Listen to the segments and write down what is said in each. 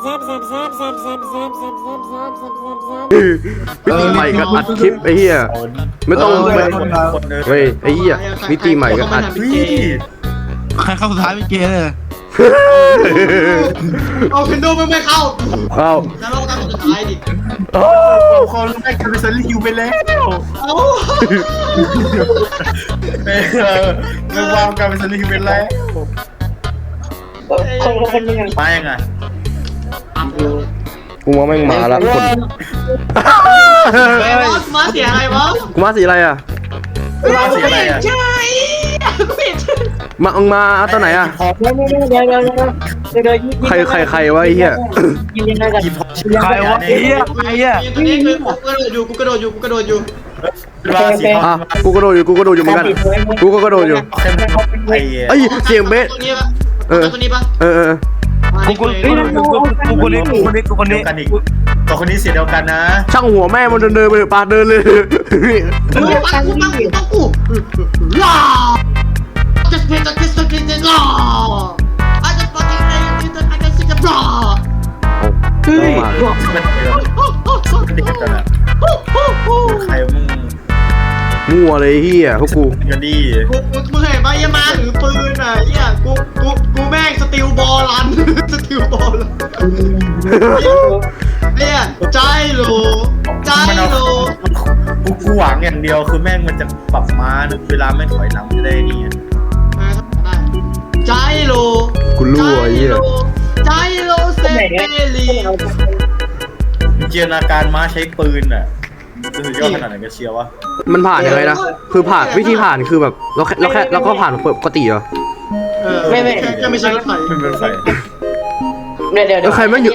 Zap zap zap zap zap zap zap zap zap zap zap zap. มิติใหม่ก็อัดคลิปไอ้เหี้ยไม่ต้องเออไปคนเดินคนเดินเฮ้ยไอ้เหี้ยมิติใหม่ก็อัดเฮ้ยใครเข้าสุดท้ายเป็นเกย์เลยเอาเคนโดไม่ไม่เข้าอ้าวแล้วเราตั้งสุดท้ายดิคนแรกจะเป็นซันลี่คิวไปแล้วเอ้าเออเรื่องวางกันเป็นซันลี่คิวไปแล้วคนคนหนึงอะมายังไง กูว่าแม่งมาละคนไอ้บอสมาเสียอะไรบอสกูมาสีอะไรอะมาสีอะไรอะใช่กูเห็นมาเอามาเอาตัวไหนอะพอเดี๋ยวเดี๋ยวเดี๋ยวเดี๋ยวเดี๋ยวเดี๋ยวเดี๋ยวยิงใครใครใครวะไอ้เหี้ยยิงยังไงกันหยิบพอชิ้นใครวะไอ้เหี้ยใครอะตอนนี้คือกูกระโดดอยู่กูกระโดดอยู่กูกระโดดอยู่ราสีพออะกูกระโดดอยู่กูกระโดดอยู่เหมือนกันกูก็กระโดดอยู่เข้มไอ้เอ้ยเสียงเบสตัวนี้ปะเออตัวนี้ปะเออ เออกูคนนี้กูคนนี้กูคนนี้กูคนเดีนี้ยวกันอีกตัวคนนี้เสียเดียวกันนะ ช่างหัวแม่มันเดินเดินไปเถอะปาเดินเลยมึงปังกูปังกูปังกูล่า just pay the just pay the law I just fucking hate it I just see the law เฮ้ยมันเดียวกันเดียวกันอะ ใครมึง มั่วเลยไอ้เหี้ยพวกกูกันดีกูกูมึงเห็นปะยังมาถือปืนอะเหี้ยกูกูกูแม่งสติลบอลลัน สติลบอลลันเนี่ยใจโลใจโลกูกูหวังอย่างเดียวคือแม่งมันจะปรับม้าเวลาแม่งถอยหลังจะได้นี่ใจโลกูรั่วไอ้เหี้ยใจโลเซเปรีจินตนาการม้าใช้ปืนอะ จะสุดยอดขนาดไหนกันเชียววะมันผ่านยังไงนะ คือผ่านวิธีผ่านคือแบบเราแค่เราแค่เราก็ผ่านปกติเหรอเออไม่ไม่ แค่ไม่ใช่รถไฟไม่เป็นไรเดี๋ยวเดี๋ยวแล้วใครไม่อยู่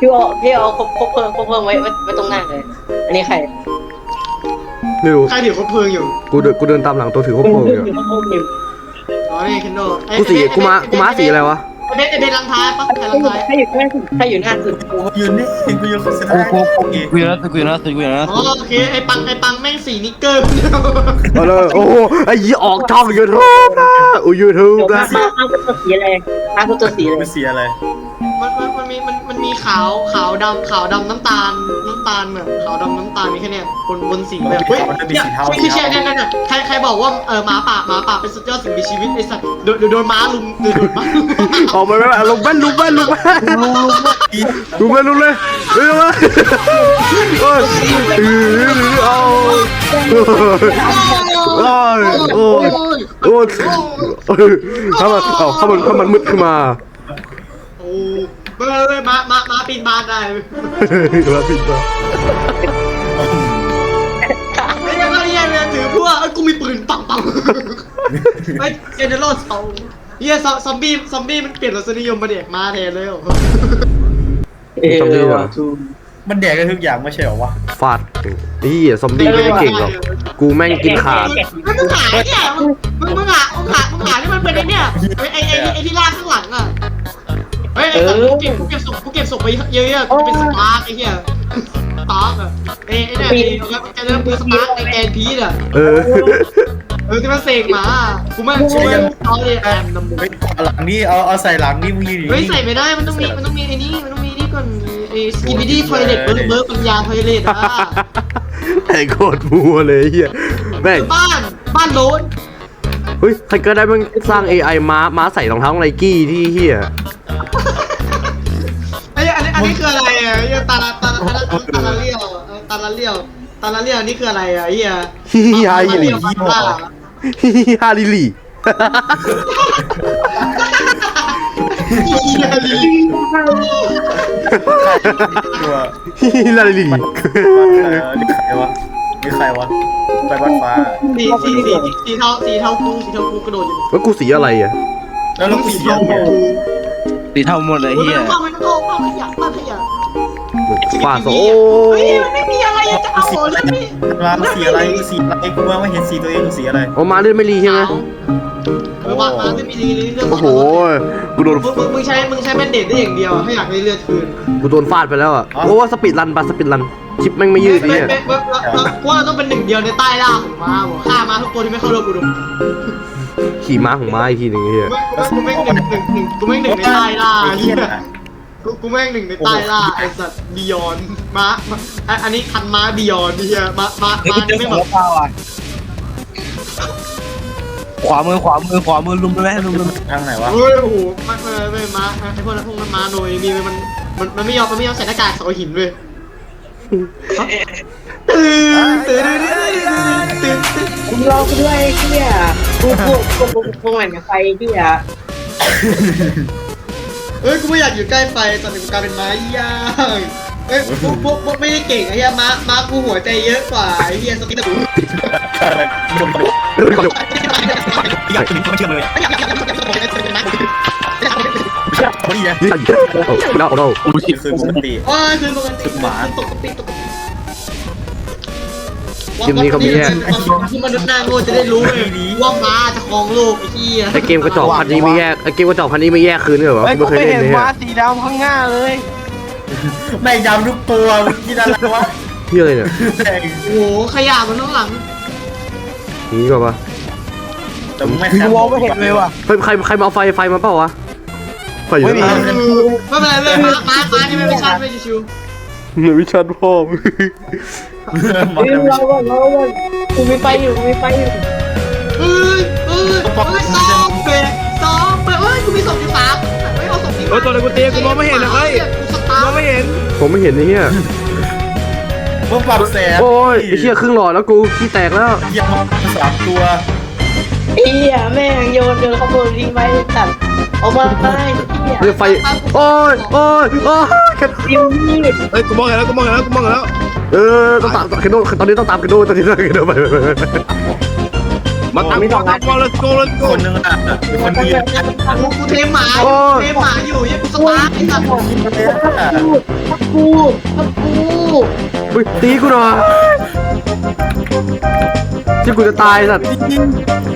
พี่เอาพี่เอาคบคบเพลิงคบเพลิงไว้ไว้ไว้ตรงหน้าเลย อันนี้ใครไม่รู้ ใครถือคบเพลิงอยู่กูเดินกูเดินตามหลังตัวถือข้าวโพดอยู่คบเพลิงอยู่อ๋อนี่เคนโดกูสีกูม้ากูม้าสีอะไรวะ เบสไอเป็นลังท้ายปะใครลังท้ายใครอยู่หน้าสุดใครอยู่หน้าสุดกูยืนนี่กูยืนคนสุดท้ายกูกูอยู่นะกูอยู่นะกูอยู่นะอ๋อโอเคไอ้ปังไอ้ปังแม่งสีนิกเกอร์เอาเลยโอ้โหไอ้ยี่ออกช่องยูทูบนะอู้ยูทูบนะมามาคือตัวสีอะไรมาคือตัวสีอะไรสีอะไร มันมันมันมีมันมันมีขาวขาวดำขาวดำน้ำตาลน้ำตาลแบบขาวดำน้ำตาลมีแค่เนี้ยบนบนสีแบบเฮ้ยเนี่ยไม่ใช่เนี่ยเนี่ยเนี่ยใครใครบอกว่าเออหมาป่าหมาป่าเป็นสุดยอดสิ่งมีชีวิตไอ้สัตว์โดนโดนม้าลุมโดนโดนม้าลุมออกไปไม่ได้ลงแว่นลุกแว่นลุกแว่นลุกแว่นลุกเลยเฮ้ยมาเฮ้ยเอาโอ้ยโอ้ยโอ้ยถ้ามันเอาถ้ามันถ้ามันมืดขึ้นมา โอ้ เฮ้ยเฮ้ยม้าม้าม้าปีนบานได้มาปิดตาไอ้ยังไงเนี่ยเนี่ยถือพวกเอ้ยกูมีปืนปังปังไอ้เจเนอเรลเซาเฮียซอซอมบี้ซอมบี้มันเปลี่ยนรสนิยมมาเด็กมาแทนเลยเหรอเออว่ะทูมันแดกกันทุกอย่างไม่ใช่เหรอวะฟาดนี่ซอมบี้ไม่ได้เก่งหรอกกูแม่งกินขาดไม่มึงหาเนี่ยมึงมึงมึงหามึงหามึงหาที่มันเป็นไอ้เนี่ยไอ้ไอ้ไอ้ไอ้ที่ลากข้างหลังอะ เฮ้ยไอ้สัตว์กูเก็บกูเก็บศพกูเก็บศพไปเยอะๆกูเป็นสปาร์กไอ้เหี้ยสปาร์กอะไอ้ไอ้เนี่ยไอ้จะเริ่มปืนสปาร์กไอ้แกนพีดอะเออเออที่มันเสกมากูไม่กูไม่เอาเลยแอมดัมเบลเฮ้ยหลังนี่เอาเอาใส่หลังนี่มึงยืนอยู่เฮ้ยนี่ใส่ไม่ได้มันต้องมีมันต้องมีไอ้นี่มันต้องมีนี่ก่อนไอ้สกิบิดี้ทอยเล็ตเบิร์ดเบิร์ดปัญญาทอยเล็ตอะไอ้โคตรมัวเลยเฮียแม่งบ้านบ้านโดนเฮ้ยใครก็ได้มันสร้าง AI ม้าม้าใส่รองเท้าไนกี้ที่เฮียไอ้อันนี้อันนี้คืออะไรอะไอ้ตาลาตาลาตาลาเลี้ยวตาลาเลี้ยวตาลาเลี้ยวนี่คืออะไรอะไอ้เหี้ยฮิฮิฮาลิลีบ้าฮิฮิฮาลิลีตัวฮิฮิฮาลิลีเออนี่ใครวะนี่ใครวะไปวัดฟ้าสีสีสีสีเทาสีเทากูสีเทากูกระโดดอยู่แล้วกูสีอะไรอะแล้วเราสีเสียเทาเนี่ยกูตีเท่าหมดเลยเฮ้เฮียยบ้านมันเข้าบ้านขยะบ้าน ขยะฟาดโอ้เฮ้ยมันไม่มีอะไรจะเอาเลยร้านสีอะไรสีอะไรกูว่าไม่เห็นสีตัวเองสีอะไรโอ้มาเล่นไม่รีใช่ไหมเออบ้านมันไม่มีเรื่องโอ้โหกูโดนมึงมึงมึงใช้มึงใช้แบนเดดได้อย่างเดียวถ้าอยากได้เลือดคืนกูโดนฟาดไปแล้วอะโอ้ว่าสปีดรันปะสปีดรันคลิปแม่งไม่ยืดเป๊ะเนี่ยเป๊ะเป๊ะเป๊ะเป๊ะกูว่าเราต้องเป็นหนึ่งเดียวในใต้ล่าของม้าผมฆ่าม้าทุกตัวที่ไม่เข้าเรือกูดูขี่ม้าของม้าอีกทีหนึ่งเฮียกูไม่กูไม่หนึ่งหนึ่งหนึ่งกูไม่หนึ่งในใต้ล่าไอ้เฮีเหี้ยย กูกูแม่งหนึ่งในใต้ล่าไอ้สัตว์บิยอนม้าม้าอันอันนี้คันม้าบิยอนนี่เฮียม้าม้าเฮ้ยม้ากูเจนี่อไม่ขแบอบงเปล่าอะขวามือขวามือขวามือลุมไปไหมลุมลุมทางไหนวะเฮ้ยโอ้โหมันไม่ไม่ม้าไอ้พวกนั้นพวกนั้นม้าโนยมีมันมันมันไม่ยอมมันไม่ยอมใส่หน้ากากเสาหินเว้ยตื่นตื่นตื่นตื่นตื่นกูรอกูด้วยไอ้เหี้ยกูกูกูกูกูเหมือนกับไฟเหี้ย เอ้ยกูไม่อยากอยู่ใกล้ไฟตอนนี้กูกลายเป็นม้าย่างเอ้ยพวกพวกพวกไม่ได้เก่งไอ้เหี้ยม้าม้ากูหัวใจเยอะกว่าไอ้เหี้ยสกินตูอยากจะมีคนเชื่อเลยคนนี้นี่เอาเอาเอาคือปกติโอ้ยคือปกติหมาตกกระปิตกกระปิเกมนี้เขามีแค่ที่มนุษย์หน้าโง่จะได้รู้เลยว่าม้าจะครองโลกไอ้เหี้ยไอเกมกระจอกพันนี้ไม่แยกไอเกมกระจอกพันนี้ไม่แยกคืนเหรอวะไอ้ไม่เคยไม่เล่นเห็นเลยม้าสีดำข้างหน้าเลยแม่งยำทุกตัวกินอะไรวะเฮียอะไรเนี่ยแม่งโอ้โหขยะมันข้างหลังหนีก่อนปะแต่ไม่กูมองไม่เห็นเลยว่ะ เฮ้ยใครใครมาเอาไฟไฟมาเปล่าวะไฟอยู่ไม่มี ไม่เป็นไรเลยม้าม้าม้านี่ไม่เป็นชาติไม่ชิว หน่วยวิชาพ่อมึงมาเฮ้ยรอก่อนรอก่อนกูมีไฟอยู่กูมีไฟอยู่เฮ้ยเฮ้ยเฮ้ยสองเป็ดสองเป็ดเฮ้ยกูมีศพที่สามเฮ้ยเอาศพที่เฮ้ยตัวอะไรกูเตี้ยกูมองไม่เห็นเลยเฮ้ยกูสตาร์มองไม่เห็นผมไม่เห็นไอ้เหี้ยมึงปรับแสงโอ้ยไอ้เหี้ยครึ่งหลอดแล้วกูขี้แตกแล้วเยี่ยมสามตัวไอ้เหี้ยแม่งโยนโยนขโมยทิ้งไว้ตัด เอามาไอ้เหี้ยเฮ้ยไฟโอ้ยโอ้ยโอ้ยแค่ดิวนี่เฮ้ยกูมองเห็นแล้วกูมองเห็นแล้วกูมองเห็นแล้วเออต้องตามเคโนตอนนี้ต้องตามเคโนตอนนี้ต้องเคโนไปไปไปไปมาตามกูตามกู let's go let's go คนนึงอะคนนี้กูกูเทหมาอยู่เทหมาอยู่ยังกูสตาร์ทไอ้สัตว์กูกูกูเฮ้ยตีกูหน่อย ที่กูจะตายสัตว์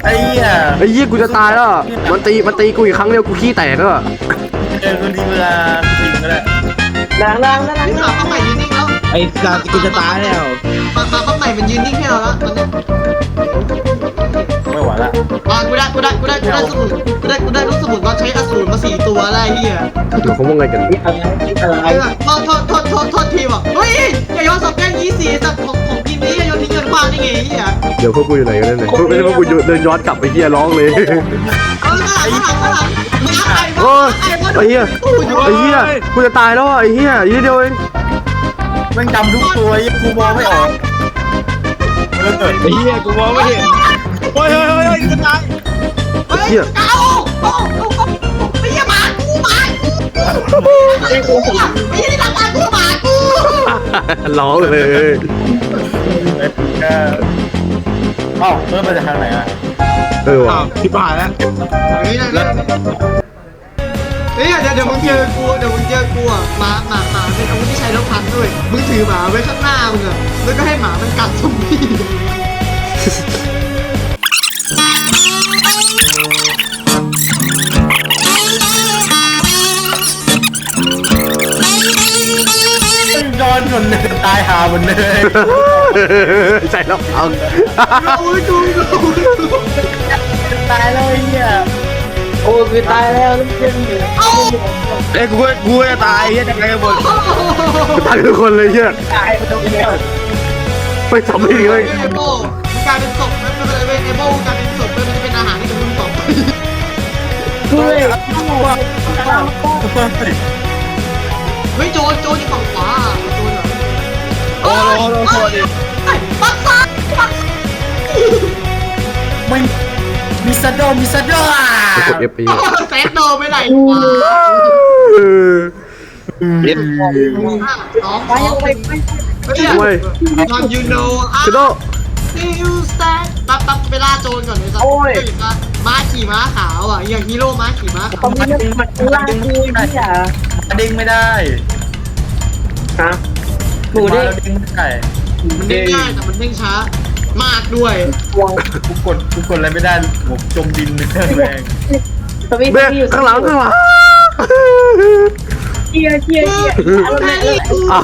ไอ้เหี้ยไอ้เหี้ยกูจะตายแล้วมันตีมันตีกูอีกครั้งเดียวกูขี้แตกแล้วเจอคนที่เวลาจริงก็ได้ล้างล้างล้างไอ้หมาป้าใหม่ยืนนิ่งแล้วไอ้สัตว์กูจะตายแล้วหมาหมาป้าใหม่มันยืนนิ่งให้เราแล้วตอนนี้ไม่ไหวละอ่ากูได้กูได้กูได้กูได้สมุนกูได้กูได้ลูกสมุนเราใช้อสูรมาสี่ตัวได้เฮียเดี๋ยวเขาว่าไงกันไอ้โทษโทษโทษโทษโทษทีว่ะเฮ้ยอย่าโยนศพแกล้งยี่สี่สัตว์ของของทีมนี้อย่าโยนทิ้งเงินกว้างได้ไงเฮียเดี๋ยวพวกกูอยู่ไหนกันเนี่ยไม่ใช่พวกกูเดินย้อนกลับไปเหี้ยร้องเลย เออข้างหลังข้างหลังข้างหลังมาไอ้โอ้บ้ายไอ้บ้าไอ้เหี้ยไอ้เหี้ยกูจะตายแล้วอะไอ้เหี้ยยี่เดียวเองแม่งจำทุกตัวยังกูมองไม่ออกเออไอ้เหี้ยกูมองไม่เห็นเฮ้ยเฮ้ยเฮ้ยจะตายเฮ้ยเอาเอาเอาไอ้เหี้ยหมากูหมากูไอ้กูไอ้ที่ทำงานกูหมากู ร้องเลยเออเอ้าเริ่มมาจากทางไหนอะเออว่ะอ้าวที่บ้านแล้วเฮ้ยเดี๋ยวเดี๋ยวมึงเจอกูเดี๋ยวมึงเจอกูอะหมาหมาหมาเป็นอาวุธที่ใช้แล้วพันด้วยมึงถือหมาไว้ข้างหน้ามึงอะแล้วก็ให้หมามันกัดซอมบี้ นจนตายหาหมดเลยใจแล้วเอาโอ้ยกูกูตายแล้วไอ้เหี้ยโอ้กูตายแล้วลูกเพื่อนอยู่เอ้าเอ้ยกูกูจะตายเหี้ยจะตายกันหมดตายทุกคนเลยเหี้ยตายไปตรงนี้แล้วไม่ทำไม่ดีเลยไอ้โบ้กลายเป็นศพไม่เป็นไรเว้ยไอ้โบ้กลายเป็นศพเว้ยมันจะเป็นอาหารให้กับมึงต่อไปกูเลยเฮ้ยโจรโจรอยู่ฝั่งขวาโจรเหรอ โอ้โหโอ้โหโอ้โหไอ้ปักซ่าปักซ่าไม่มีสะดอมีสะดอกด F ไปแซดโดไม่ได้วะเด็ดสองไปสองไปไปเว้ยตอน you know ชิโด you stand ปั๊บปั๊บเวลาโจรก่อนเลยสัตว์ม้าขี่ม้าขาวอะอย่างฮีโร่ม้าขี่ม้าขาวตรงนี้มันล่างกูที่อะเด้งไม่ได้ฮะ หนูได้มาแล้วเด้งไม่ได้มันเด้งง่ายแต่มันเด้งช้ามากด้วยวงกูกดกูกดอะไรไม่ได้ผมจมดินเลยแม่งสวิตเบ้ข้างหลังข้างหลังเชียร์เชียร์เชียร์เอาแม่เลยนี่กูอ้าว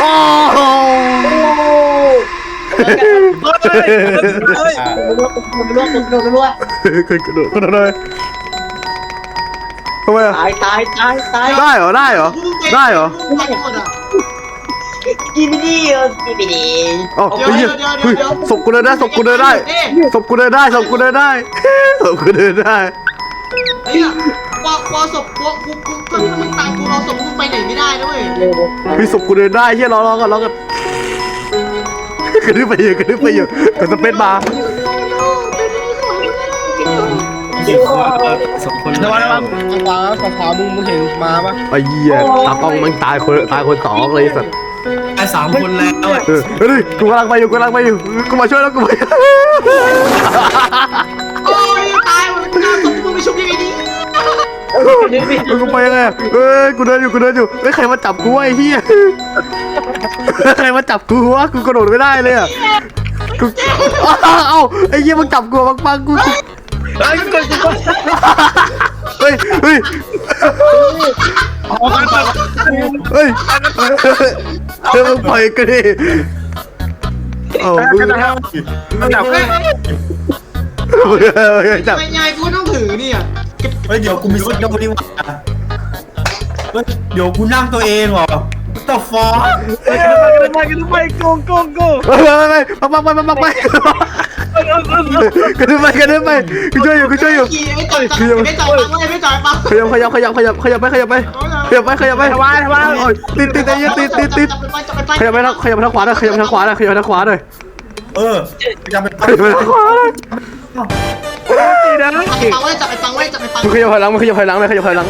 โอ้โอ้เฮ้ยอะรัวรัวรัวรัวเคยกระโดดกระโดดเลยทำไมอะตายตายตายตายได้เหรอได้เหรอได้เหรอได้หมดอะ กินไม่ดีอะกินไม่ดีอ๋อเดี๋ยวเฮ้ยเดี๋ยวเดี๋ยวเฮ้ยเดี๋ยวศพกูเดินได้ศพกูเดินได้ศพกูเดินได้ศพกูเดินได้ศพกูเดินได้ไอ้เนี่ยกลัวกลัวศพกลัวกูกูถ้ามึงตายกูเอาศพมึงไปไหนไม่ได้นะเว้ยพี่ศพกูเดินได้เฮียรอรอกันรอกันกระดึ๊บไปอยู่กระดึ๊บไปอยู่กดสเปซบาร์สมคนระวังระวังขวาขวาขวามึงมึงเห็นมาปะไอ้เหี้ยตาต้องมันตายคนตายคนสองเลยไอ้สัตว์ ไอ้สามคนแล้วอะเออเฮ้ยกูกำลังไปอยู่กูกำลังไปอยู่กูมาช่วยแล้วกูมาโอ้ยตายหมดแล้วศพมึงไปชุบยังไงดีเออกูไปยังไงอะเอ้ยกูเดินอยู่กูเดินอยู่เฮ้ยใครมาจับกูวะไอ้เหี้ยใครมาจับกูวะกูกระโดดไม่ได้เลยอะกูอ้าวเอ้าไอ้เหี้ยมึงจับกูปังปังกูกูเฮ้ยกดกดเฮ้ยเฮ้ยออกกันก่อน เฮ้ยเดี๋ยวมึงปล่อยกันดิเอามึงจับจับไม่ไงกูต้องถือนี่อะเฮ้ยเดี๋ยวกูมีสกิลนี่ว่าเฮ้ยเดี๋ยวกูนั่งตัวเองเหรอต่อฟอไปกันไปกันไปโกงโกงโกงไปไปไปปังปังไปปังปังไป กระดึ๊บไปกระดึ๊บไปกูช่วยอยู่กูช่วยอยู่ขี่ไม่จ่ายตังค์ไม่จ่ายตังค์ไม่จ่ายตังค์ขยับขยับขยับขยับขยับไปขยับไปขยับไปขยับไปโอ้ยติดติดไอ้เหี้ยติดติดติดจับไปจับไปขยับไปทางขยับไปทางขวาหน่อยขยับไปทางขวาหน่อยขยับไปทางขวาหน่อยเออจะไปขยับไปทางขวาหน่อยตังค์ไว้จับไปตังค์ไว้จับไปตังมึงค์ขยับถอยหลังมึงขยับถอยหลังเลยขยับถอยหลัง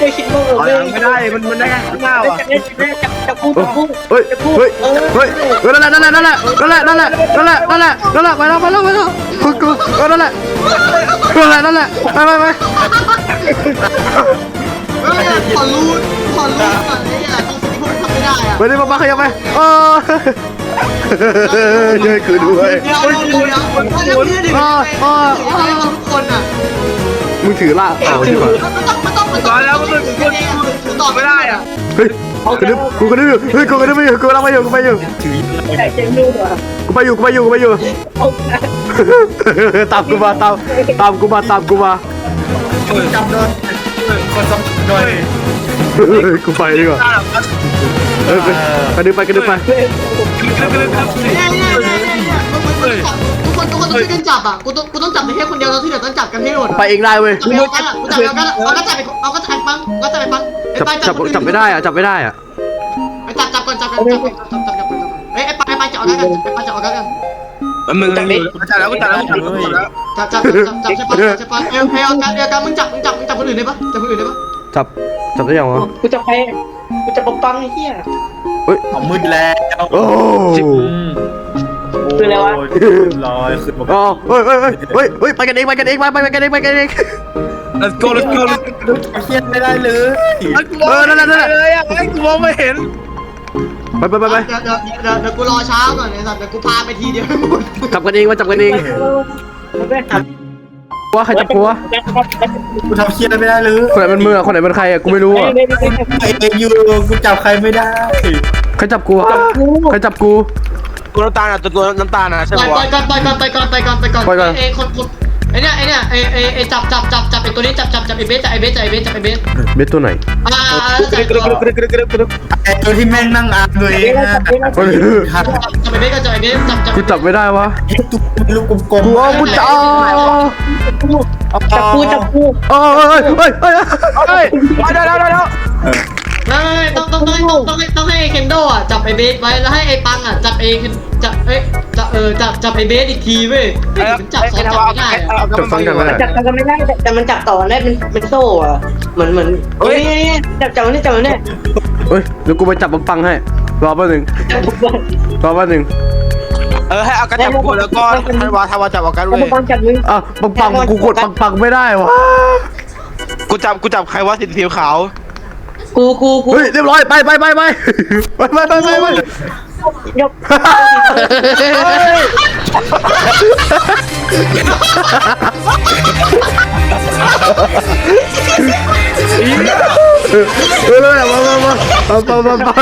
ได้คิดว่าเออไม่ได้ มันมันได้แค่ข้างหน้าว่ะจะพูดจะพูดเฮ้ย จะพูดเฮ้ย เออเฮ้ยเนั่นแหละนั่นแหละนั่นแหละนั่นแหละนั่นแหละนั่นแหละนั่นแหละไปแล้วไปแล้วไปแล้วกูกูเออนั่นแหละนั่นแหละนั่นแหละไปไปไปเฮ้ยขอรู้ขอรู้ก่อนเนี่ยตรงที่พูดทำไม่ได้อะไปดิมาบ้าขยับไปโอ้ช่วยคือด้วยเดี๋ยวเดี๋ยวเดี๋ยวถ้าเรื่องนี้ดิทุกคนอะ มึงถือลากเอาดีกว่ามันต้องมันต้องมันต้องถือต่อไม่ได้อะเฮ้ยกระดึบกูกระดึบอยู่เฮ้ยกูกระดึบอยู่กูกำลังไปอยู่กูไปอยู่ถือยังไงแต่จะรู้อะกูไปอยู่กูไปอยู่กูไปอยู่ตามกูมาตามตามกูมาตามกูมาจำโดนคนจำโดนเฮ้ยกูไปดีกว่าเออกระดึบไปกระดึบไปเนี่ยเนี่ยเนี่ย เนี่ยทุกคนทุกคนต้องช่วยกันจับอะกูต้องกูต้องจับในแค่คนเดียวแล้วที่เหลือต้องจับกันให้หมดไปเองได้เว้ยจับเอากันอะกูจับเอากันเอาก็จับไปเอาก็จับไปปังก็จับไปปังไอ้จับปังจับจับไม่ได้อะจับไม่ได้อะไอ้จับจับก่อนจับก่อนจับก่อนจับจับจับก่อนเอ้ยไอ้ปังไอ้ปังจับเอากันไอ้ปังจับเอากันมึงจับแล้วกูจับแล้วกูจับแล้วจับจับจับจับใช่ปะใช่ปะเอลเอลกันเอลกันมึงจับมึงจับมึงจับคนอื่นได้ปะจับคนอื่นได้ปะจับจับได้ยังวะกูจะไปกูจะปังไอ้เหี้ยเอามืดแล้วโอ้ คืออะไรวะ ลอยขึ้นมาอ๋อเฮ้ยเฮ้ยเฮ้ยเฮ้ยเฮ้ยไปกันเองไปกันเองไปไปกันเองไปกันเอง let's go let's go เครียดไม่ได้เลยเออนั่นแหละนั่นแหละ เลยอะไอ้กูมองไม่เห็นไปไปไปไปเดี๋ยวเดี๋ยวเดี๋ยวเดี๋ยวกูรอเช้าก่อนไอ้สัตว์เดี๋ยวกูพาไปทีเดียวให้หมดจับกันเองมาจับกันเองมันไม่หันว่าใครจับกูวะกูทำเครียดไม่ได้เลยคนไหนเป็นมือคนไหนเป็นใครอะกูไม่รู้อะไอเองอยู่กูจับใครไม่ได้ใครจับกูวะใครจับกู กูน้ำตาลอะตัวน้ำตาลอะใช่ไปปะก่อนไปก่อนไปก่อนไปก่อนไปก่อนไปก่อนไอ้คนคนไอ้เนี่ยไอ้เนี่ยไอ้ไอ้ไอ้จับจับจับจับไอ้ตัวนี้จับจับจับไอ้เบสจับไอ้เบสจับไอ้เบสจับไอ้เบสเบ็ดตัวไหนอ่ากระดึกกระดึกกระดึกกระดึกกระดึกกระดึกไอตัวที่แม่งนั่งอ่านตัวเองนะเฮ้ยหักจับไอ้เบสกันจับไอ้เบสจับจับกูจับไม่ได้วะตุ๊กลูกกลมกูเอากูจับจับกูจับกูเฮ้ยเฮ้ยเฮ้ยเฮ้ยเดี๋ยวเดี๋ยวเดี๋ยว ไม่ไม่ต้องต้องต้องต้องให้ต้องให้เคนโดอะจับไอ้เบสไว้แล้วให้ไอ้ปังอะจับไอ้จับเอ้ยจับเออจับจับไอ้เบสอีกทีเว้ยจับสองจับไม่ได้จับฟังกันไม่ได้จับกันไม่ได้แต่มันจับต่อได้เป็นเป็นโซ่อะเหมือนเหมือนเฮ้ยจับจับมันนี่จับมันนี่เฮ้ยเดี๋ยวกูไปจับปังปังให้รอแป๊บนึงจับกูบ้างรอแป๊บนึงเออให้เอากระจับกูแล้วก็ทันวาทันวาจับเอากันจับเว้ยกูจับมึงอะปังปังกูกดปังปังไม่ได้วะกูจับกูจับใครวะสีผิวขาว กูกูกูเฮ้ยเรียบร้อยไปไปไปไปไปไปไปไปไปยกเออเลยมามามามามามา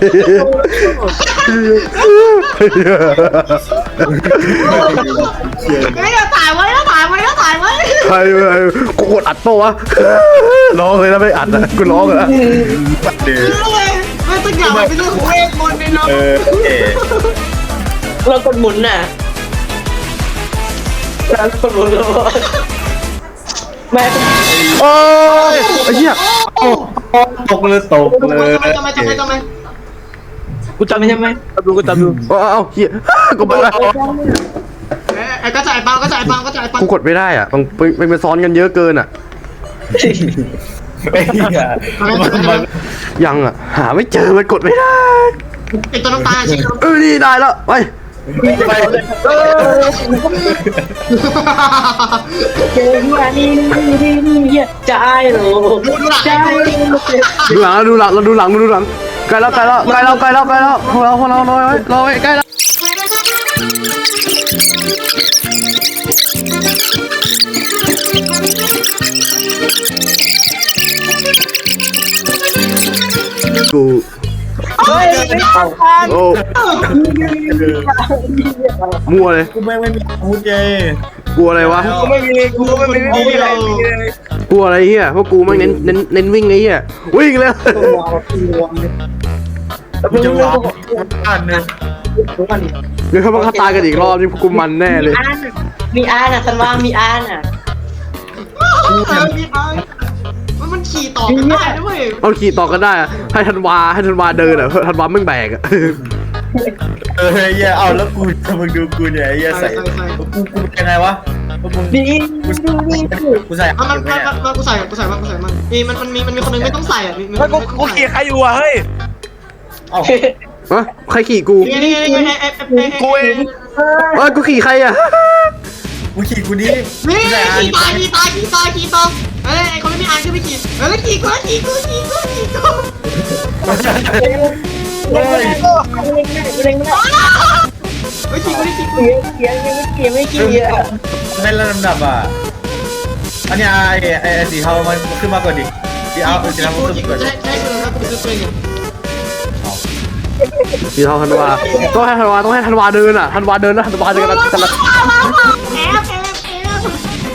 เฮ้ยถ่ายไว้แล้วถ่ายไว้แล้วถ่ายไว้ ใครใครกูกดอัดโปะวะร้องเลยนะไม่อัดนะกูร้องเลยนะเดือไม่ต้องอย่างมันเป็นเรื่องของเวทมนต์เลยเนาะเออเอ๋เรากดหมุนน่ะเรากดหมุนแล้วแม่โอ้ยไอ้เหี้ยตกเลยตกเลยทำไมทำไมทำไมทำไมกูจำใช่ไหมจำดูกูจำดูเอาเอาเอาเหี้ยกูไปละ ไอ้ก็จ่ายปังก็จ่ายปังก็จ่ายปังกูกดไม่ได้อะมันมันมันซ้อนกันเยอะเกินอะไอ้เหี้ยมันมันยังอะ หาไม่เจอมันกดไม่ได้ไอ้ตัวน้ำตาลใช่ไหมเออนี่ได้แล้วไปไปเจอมานี่นี่นี่นี่จะอายเหรอดูดูหลังจะอายเหรอดูหลังเราดูหลังเราดูหลังเราดูหลังใกล้แล้วใกล้แล้วใกล้แล้วใกล้แล้วใกล้แล้วพวกเราพวกเรารอไว้รอไว้ใกล้แล้ว กูเฮ้ยไม่ต้องการโอ้มั่วเลยกูไม่ไม่มีอาวุธไงกลัวอะไรวะกูไม่มีกูไม่มีไม่มีอะไรกลัวอะไรเฮียพวกกูไม่งเน้นเน้นเน้นวิ่งไอ้เฮียวิ่งเลยกูจะวางบ้านเนี่ย เดี๋ยวเขาบังคับตายกันอีกรอบนี่พวกกูมันแน่เลยอ่านมีอ่านอะธันวามีอ่านอะมีไอ้มันมันขี่ต่อกันได้ด้วยเอาขี่ต่อกันได้อะให้ธันวาให้ธันวาเดินอะธันวาไม่งแบกอะ เออไอ้เหี้ยเอาแล้วกูมึงดูกูเนี่ยไอ้เหี้ยใส่กูกูเป็นยังไงวะมึงดีกูกูใส่มันมันมันมันกูใส่กูใส่มันกูใส่มันมีมันมันมีมันมีคนนึงไม่ต้องใส่อะมีมีเฮ้ยกูกูขี่ใครอยู่อะเฮ้ยเอ้า ฮะใครขี่กูนี่นี่นี่ไอ้ไอ้ไอ้กูเองเอ้ยกูขี่ใครอะกูขี่กูดินี่ขี่ตายขี่ตายขี่ตายขี่ต่อเอ้ไอ้คนไม่มีอ่านก็ไม่ขี่เอ้ยขี่กูขี่กูขี่กูขี่กูเฮ้ยเร่งไม่ได้เฮ้ยขี่กูดิขี่กูเกียร์เกียร์ไม่เกียร์ไม่เกียร์ไม่ระดับอะอันนี้ไอ้ไอ้สีเทามันขึ้นมาก่อนดิสีเอาสีเทากูขึ้นขี่ก่กูอนใช้ใช้กูแล้วกูไปซื้อปืนอยู่ ขี่เท่าธันวาต้องให้ธันวาต้องให้ธันวาเดินอะธันวาเดินนะธันวาจะกันละกันละแอบแอบแอบ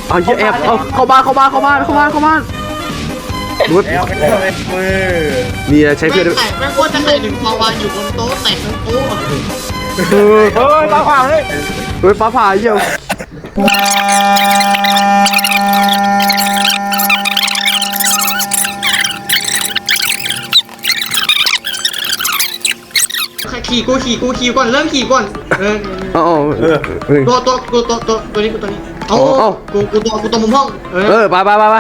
เอาเหี้ยแอบเอาเข้าบ้านเข้าบ้านเข้าบ้านเข้าบ้านเข้าบ้านรุดแล้วไม่ต้องเล่นมือนี่แหละใช้เพื่อนแตกแม่งว่าจะใส่หนึ่งพอวางอยู่บนโต๊ะแตกทั้งโต๊ะเออเฮ้ยมาขวางเฮ้ยเฮ้ยฟ้าผ่าเยี่ยม ขี่กูขี่กูขี่ก่อนเริ่มขี่ก่อนเออเอ๋อาเออเออตัวตัวตัวตัวตัวตัวนี้กูตัวนี้เอา กูกูตัวกูตัวมุมห้องเอเอออไปไปไปไป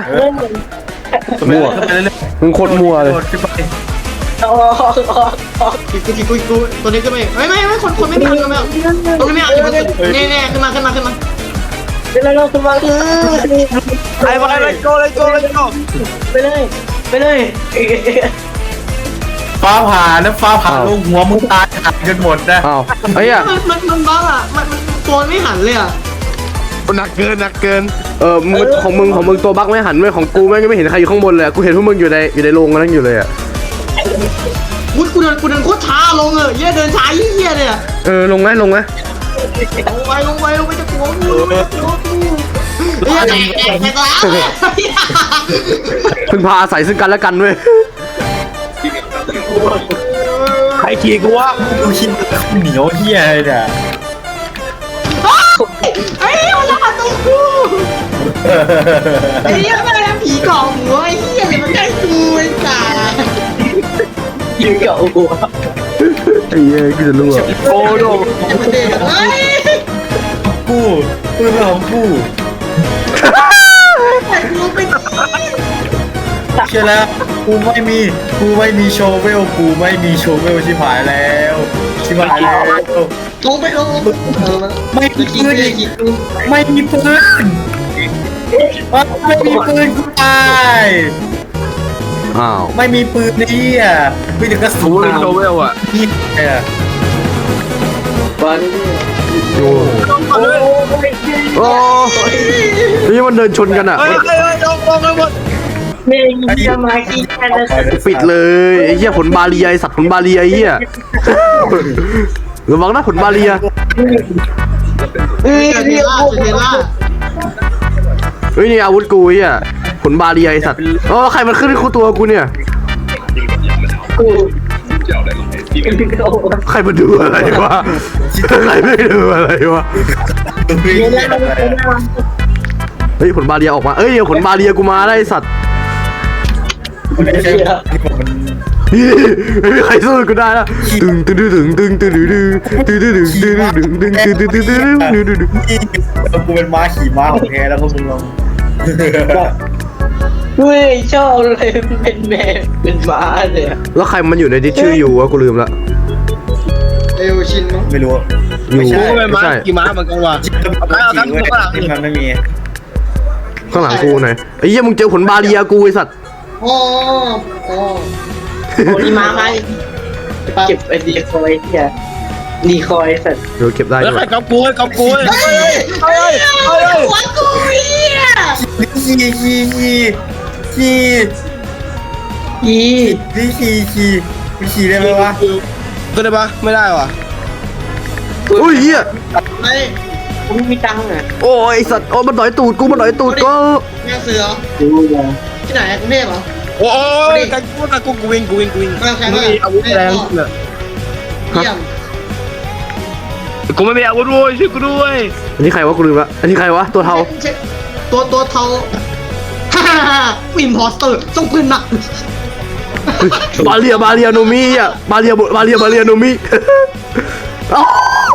มั่วขึ้นไปเรื่อยมึงโคตรมัวเลยๆขึ้นไปอ๋ออ๋อขี่กูขี่กูกูตัวนี้ขึ้นไปเฮ้ยไม่ไม่คนคนไม่มีอ่านกันไหมตรงนี้ไม่อ่านอยู่บนสุดแน่แน่ขึ้นมาขึ้นมาขึ้นมาเดี๋ยวเราขึ้นมาคือไอ้มาเลยโจเลยโจเลยโจไปเลย ไปเลย ฟ้าผ่าแล้วฟ้าผ่าลงหัวมึงตายหายกันหมดนะอ้าวไอ้เหี้ยมันมันมันบ้าอะมันมันตัวไม่หันเลยอะหนักเกินหนักเกิน เออมึงของมึงของมึงตัวบั๊กไม่หันเว้ยของกูแม่งก็ไม่เห็นใครอยู่ข้างบนเลยอะกูเห็นพวกมึงอยู่ในอยู่ในโรงกันนั่งอยู่เลยอะวุ้ยกูเดินกูเดินโคตรช้าลงเลยเยี่ยเดินช้าเยี่ยเลยอะเออลงไหมลงไหมลงไปลงไปลงไปจะกลัวกูจะกลัวกูเยี่ยแตกแตกแตกแล้วพึ่งพาอาศัยซึ่งกันและกันเว้ย ใครขี่กูวะกูคิดว่าข้าวเหนียวเฮียอะไรเนี่ยเฮ้ยมันจะมาตรงกูไอ้เหี้ยแม่งผีเกาะหัวไอ้เหี้ยเนี่ยมันใกล้กูไอ้จ่ายิงเก่าหัวไอ้เหี้ยกูจะรู้อะโอ้โหมันเด็กเฮ้ยกูปืนของกูแต่กูไป เชื่อแล้วกูไม่มีกูไม่มีโชเวลกูไม่มีโชเวลชิบหายแล้วชิบหายแล้วลงไปลงเออไม่มีขี่ปืนเลยอีกขี่กูไม่มีปืนไม่มีปืนกูตายอ้าวไม่มีปืนนี่อะมีแต่กระสุกูนเล่นโจเวลอะนี่อะวันโอ้โอ้ยโอ้นี่มันเดินชนกันอะเฮ้ยเฮ้ยเฮ้ยลงลงไปหมด เมย์จะมากินกันนะปิดเลยไอ้เหี้ยผลบาเลียไอ้สัตว์ผลบาเลียไอ้เหี้ยระวังนะผลบาเลียเอ้ยเจอเทเรียกล่าพวกเจอเทล่าเฮ้ยนี่อาวุธกูไอ้เหี้ยผลบาเรียไอสัตว์อ๋อใครมันขึ้นคู่ตัวกูเนี่ยกูใครมาดูอะไรวะใครไม่ดูอะไรวะเฮ้ยเฮ้ยผลบาเรียออกมา เอ้ยเดี๋ยวผลบาเรียกูมาได้ไอ้สัตว์ มันไม่ใช่มันไม่มีใครสู้กูได้ละตึงตึงตึงตึงตึงตึงตึงตึงตึงตึงตึงตึงตึงตึงตึงตึงตึงตึงตึงกูเป็นม้าขี่ม้าของแกแล้วพวกมึงลองเฮ้ยชอบเลยเป็นแม่เป็นม้าเลยอะแล้วใครมันอยู่ในดิชื่ออยู่วะกูลืมละเอวชินมั้งไม่รู้อยู่ไม่ใช่กูเป็นม้าใช่กี่ม้าเหมือนกันว่ะเอาเอาทั้งข้างหลังมันไม่มีข้างหลังกูหน่อยไอ้เหี้ยมึงเจอผลบาเรียกูไอสัตว์ อ๋ออ๋อโอ้ยม้ามาเก็บไอ้ดีคอยเนี่ยดีคอยสัตว์เดี๋ยวเก็บได้แล้วด้ใครยกับกูไอ้กับกูไอ้หัวกูเนี่ยขี่ขี่ขี่ขี่อีนี่ขี่ขี่ขี่ได้ไหมวะก็ได้ปะไม่ได้ว่ะอุ้ยเหี้ยไอ้กูไม่มีตังค์อะโอ้ยไอ้สัตว์โอ้มันต่อยตูดกูมันต่อยตูดกูแม่เสือ ที่ไหนกรุงเทพเหรอ โอ้ยกับกูกับกูกูวิ่งกูวิ่งกูวิ่งไม่ต้องใช้ไม่ไม่มีอาวุธแรงเลยเยี่ยมกูไม่มีอาวุธด้วยช่วยกูด้วยอันนี้ใครวะกูลืมละอันนี้ใครวะตัวเทาตัวตัวเทาฮ่าฮ่าฮ่าอิมพอสเตอร์ส่งปืนหนักบาเรียบาเรียโนมิอะบาเรียบาเรียบาเรียโนมิอ้าว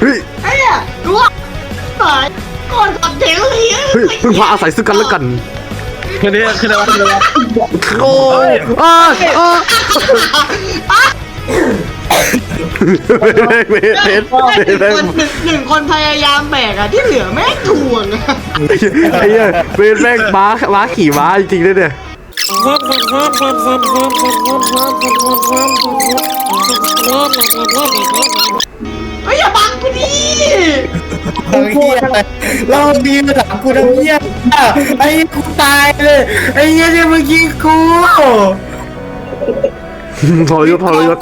เฮ้ย ไอ้เนี่ยรู้ว่าตาย ก่อนก่อนเทลเลยเฮ้ยเพิ่งพาอาศัยซึ่งกันและกันคือเนี่ยคือเนี่ยว่าคือเนี่ยโอ้ยอ้าอ้าเบนเบนเบนหนึ่งเบคนนหนึ่งหนึ่งคนพยายามแบกอะที่เหลือแม่งถ่วงอะไอ้เหี้ยเบนแม่งม้าม้าขี่ม้าจริงๆเลยเนี่ย เฮ้ยอย่าบังกูดิเฮียเราดีมาถามกูทำเฮียไอ้กูตายเลยไอ้เฮียเนี่ยมึงยิงกูทรยศทรยศ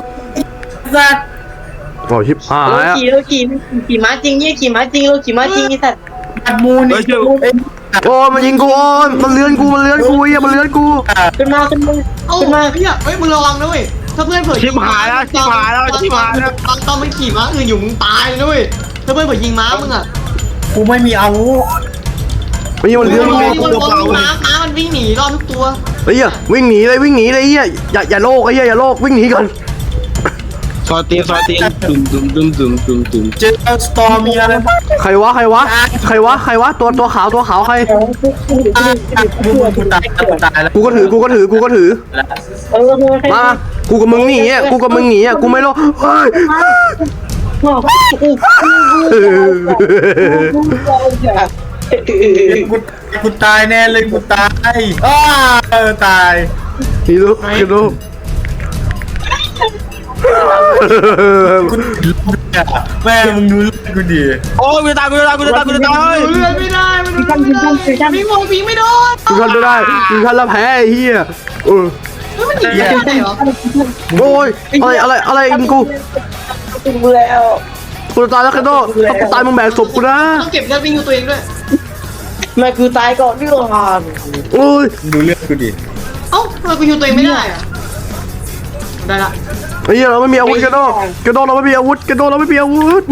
สัตว์โอ้ยชิบหายเราอะขี่เราขี่ขี่ม้าจริงเนี่ยขี่ม้าจริงเราขี่ม้าจริงไอ้สัตว์อัดมูนี่โอ้ยมันยิงกูโอ้ยมันเลื้อนกูมันเลื้อนกูไอ้เหี้ยมันเลื้อนกูขึ้นมาขึ้นมาเอ้าขึ้นมาเฮ้ยเฮ้ยมึงระวังนะเว้ย ถ้าเพื่อนเผยชิบหายแล้วชิบหายแล้วชิบหายแล้ว ตอนตอนมันขี่ม้าอื่นอยู่มึงตายเลยนะเว้ยถ้าเพื่อนเผยยิงม้ามึงอะกูไม่มีอาวุธไอ้เหี้ยมันเลื้อนมึกูงม้าม้ามันวิ่งหนีรอดทุกตัวไอ้เหี้ยวิ่งหนีเลยวิ่งหนีเลยไอ้เหี้ยอย่าอย่าโลกไอ้เหี้ยอย่าโลกวิ่งหนีก่อน ซอยตีนซอยตีนตุ่มตุ่มตุ่มตุ่มตุ่มตุ่มเจอสตอร์มีอะไรบ้างใครวะใครวะใครวะใครวะตัวตัวขาวตัวขาวใครมึงกูตายกูตายแล้วกูก็ถือกูก็ถือกูก็ถือเออเออมากูกับมึงหนีอะกูกับมึงหนีอะกูไม่รอดเฮ้ยกูกูตายแน่เลยกูตายอ้าเออตายนี่ลูกนี่ลูก กูแม่มึงดูเลือดกูดิโอ้ยกูจะตายกูจะตายกูจะตายกูจะตายเลือดไม่ได้มันเลือดไม่ได้วิ่งวงวิ่งไม่โดนกูทันไม่ได้กูทันแล้วแพ้ไอ้เหี้ยเออเฮ้ยมันหนีไม่ได้เหรอโอ้ยอะไรอะไรอะไรมึงกูถึงแล้วกูจะตายแล้วแค่โตถ้ากูตายมึงแบกศพกูนะต้องเก็บเลือดวิ่งอยู่ตัวเองด้วยแม่กูตายก่อนพี่ก่อนโอ้ยดูเลือดกูดิเอ้าทำไมกูอยู่ตัวเองไม่ได้อะได้ละ ไอ้เหี้ยเราไม่มีอาวุธแค่โตแค่โตเราไม่มีอาวุธแค่โตเราไม่มีอาวุธ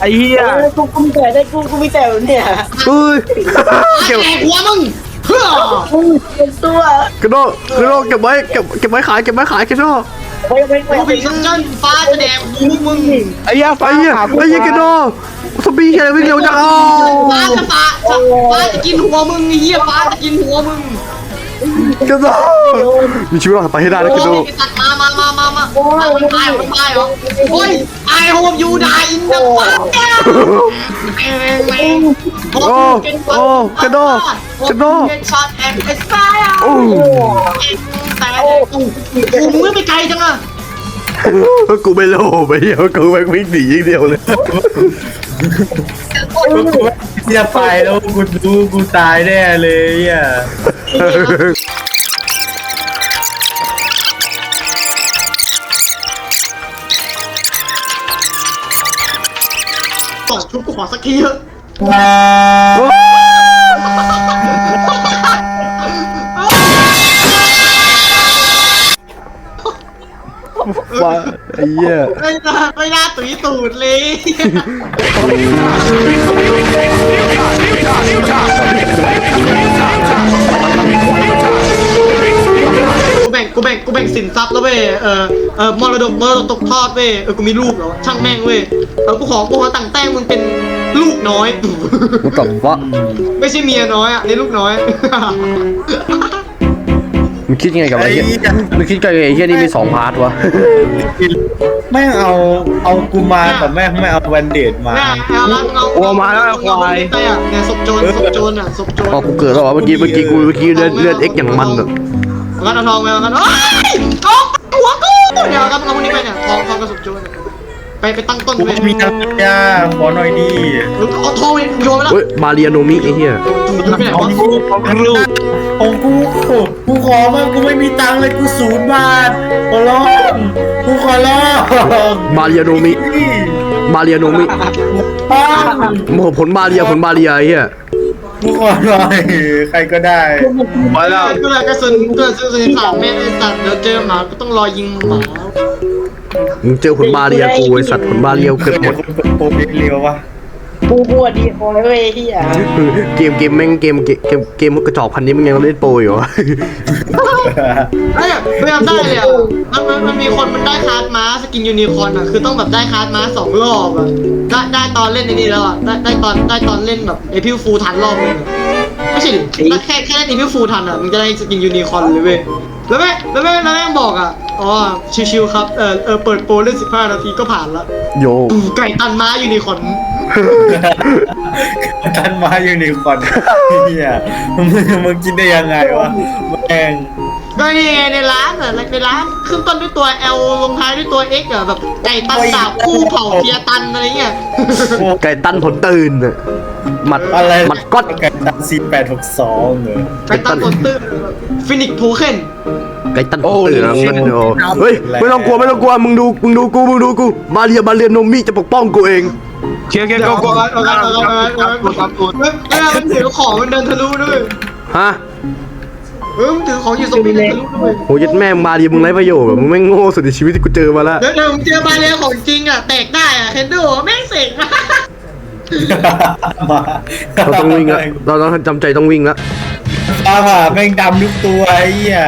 ไอ้เหี้ยกูกูมีแต่ได้กูกูมีแต่เนี่ยเฮ้ยแกเก็บหัวมึงเฮ้อกูเป็นตัวแค่โตแค่โตเก็บไว้เก็บเก็บไว้ขายเก็บไว้ขายแค่โตไปไปไปกูเป็นซันจันฟ้าจะแดงหูมึงไอ้เหี้ยไอ้เหี้ยไอ้เหี้ยแค่โตสปีเฮียวิ่งเร็วจังอ้าฟ้าจะฟ้าฟ้าจะกินหัวมึงไอ้เหี้ยฟ้าจะกินหัวมึง แค่โตมีชีวิตรอดไปให้ได้นะแค่โตโอ้ยสัตว์มามามามามามันตายมันตายเหรอโอ้ยไอโฮมยูไดอินเดอะฟัคแม่งแม่งโอ้โอ้กระโดดกระโดดช็อตแอนด์เอ็กซ์ไฟร์โอ้แต่กูกูมึงไม่ไปไกลจังอะกูไม่โลภไปเดียวกูแม่งวิ่งหนีอย่างเดียวเลยกู กูจะไปแล้วกูรู้กูตายแน่เลยอะก่อชุบกูขอสักทีเถอะ ไอ้เหี้ยไม่น่าไม่น่าตุยตูดเลยกูแบ่งกูแบ่งกูแบ่งสินทรัพย์แล้วเว้ยเออเออมรดกมรดกตกทอดเว้ยเออกูมีลูกแล้วช่างแม่งเว้ยเออกูขอกูขอตั้งแต่งมึงเป็นลูกน้อย กูตอบว่าไม่ใช่เมียน้อยอะนี่ลูกน้อย มึงคิดยังไงกับไอ้เหี้ยมึงคิดยังไงไอ้เหี้ยนี่มีสองพาร์ทวะ แม่งเอาเอากูมาแต่แม่งไม่เอาแวนเดดมา แม่เอาละเอาโอ้มาแล้วควายไปอะเนี่ยศพโจรศพโจรอะศพโจรพอกูเกิดแล้ววะเมื่อกี้เมื่อกี้กูเมื่อกี้เลือดเลือดเอ็กอย่างมันอะเอากันเอาทองไปเอากันเอ้ยเอาหัวกูเดี๋ยวเอากันเอาคนนี้ไปเนี่ยทองทองกับศพโจรเนี่ย ไปไปตั้งต้นกูไปไม่มีตังค์จ้าขอหน่อยดิเอาทองไปโยนไปแล้วเฮ้ยมาเรียโนมิไอ้เหี้ยโยนไปไหนเอาวะกูเอากูของกูกูขอมากูไม่มีตังค์เลยกูศูนย์บาทขอร้องกูขอร้องมาเรียโนมิมาเรียโนมิป้า โมโหผลมาเรียผลมาเรียไอ้เหี้ยกูขอหน่อยใครก็ได้ไปแล้วก็เลยกระสุนกระสุนสามเมตรไอ้สัตว์เดี๋ยวเจอหมาก็ต้องรอยิงหมา มึงเจอผลมาเรียกูไอ้สัตว์ผลมาเรียเกิดหมดโปรเเร็ววะกูปวดดีคอยเว้ยที่อะเกมเกมแม่งเกมเกมเกมเกมกระจอกพันนี้มึงยังเล่นโปรอยู่วะเอ้ยไม่ทำได้เลยอะมันมันมันมีคนมันได้คาร์ดม้าสกินยูนิคอร์นอะคือต้องแบบได้คาร์ดม้าสองรอบอะได้ได้ตอนเล่นในนี้แล้วอะได้ได้ตอนได้ตอนเล่นแบบเอพิวฟูทันรอบนึงอะไม่ใช่ดิได้แค่แค่เล่นเอพิวฟูทันอะมึงจะได้สกินยูนิคอร์นเลยเว้ย แล้วแม่แล้วแม่แล้วแม่งบอกอะ อ๋อ ชิวๆครับ เออเออเปิดโปรเล่น 15 นาทีก็ผ่านละโยอู้ไก่ตันม้ายูนิคอร์นทันมายูนิคอร์นเฮียมึงมึงคิดได้ยังไงวะแม่งก็นี่ไงในร้านอะในร้านขึ้นต้นด้วยตัว L ลงท้ายด้วยตัว X อะแบบไก่ตันดาบคู่เผ่าเทียตันอะไรเงี้ย ไก่ตันผลตื่นอะหมัดอะไรหมัดก๊อตไก่ตันสี่แปดหกสองเหรอไก่ตันผลตื้น ฟินิกโทเค็นไก่ตันผลตื่นอะงั้นโอ้เฮ้ยไม่ต้องกลัวไม่ต้องกลัวมึงดูมึงดูกูมึงดูกูมาเรียมาเรียโนมิจะปกป้องกูเองเคลียร์เคลียร์เดี๋ยวก็เอาก็กันเอากันเอากันเอากันเอากันตามตูดเฮ้ยเวลามันถือของมันเดินทะลุด้วยฮะเออมันถือของอยู่ตรงนี้เดินทะลุด้วยโหยัดแม่งมาเรียมึงไร้ประโยชน์แบบมึงแม่งโง่สุดในชีวิตที่กูเจอมาแล้วเดี๋ยวเดี๋ยวผมเจอบาเรียของจริงอะแตกได้อะเห็นดูแม่งเสกมามาเราต้องวิ่งละเราต้องจำใจต้องวิ่งละ ฟ้าผ่าแม่งดำทุกตัวไอ้เหี้ย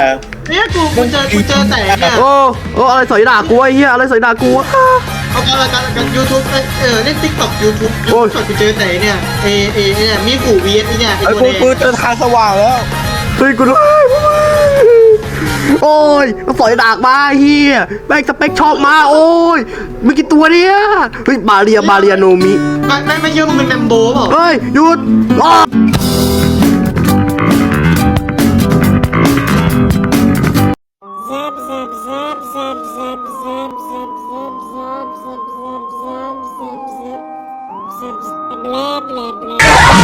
เนี่ยกูกูเจอกูเจอแต่เนี่ยโอ้โอ้อะไรสอยด่ากูไอ้เหี้ยอะไรสอยด่ากูวะเอากันละกันละกันยูทูบเออเล่นติ๊กต็อกยูทูบโอ้ยกูเจอแต่เนี่ยเอเอเนี่ยมีกูวีเอสเนี่ยไอไอ้ตัวกูแดงปืนเจอทางสว่างแล้วเฮ้ยกูด้วยโอ้ยมาสอยดากมาไอ้เฮียแม่งสเปคชอบมาโอ้ยมีกี่ตัวเนี่ยเฮ้ยมาเรียมาเรียโนมิไม่ไม่ไม่เชื่อมึงเป็นแมมโบเปล่าเฮ้ยหยุดอ้อ blah, blah, blah.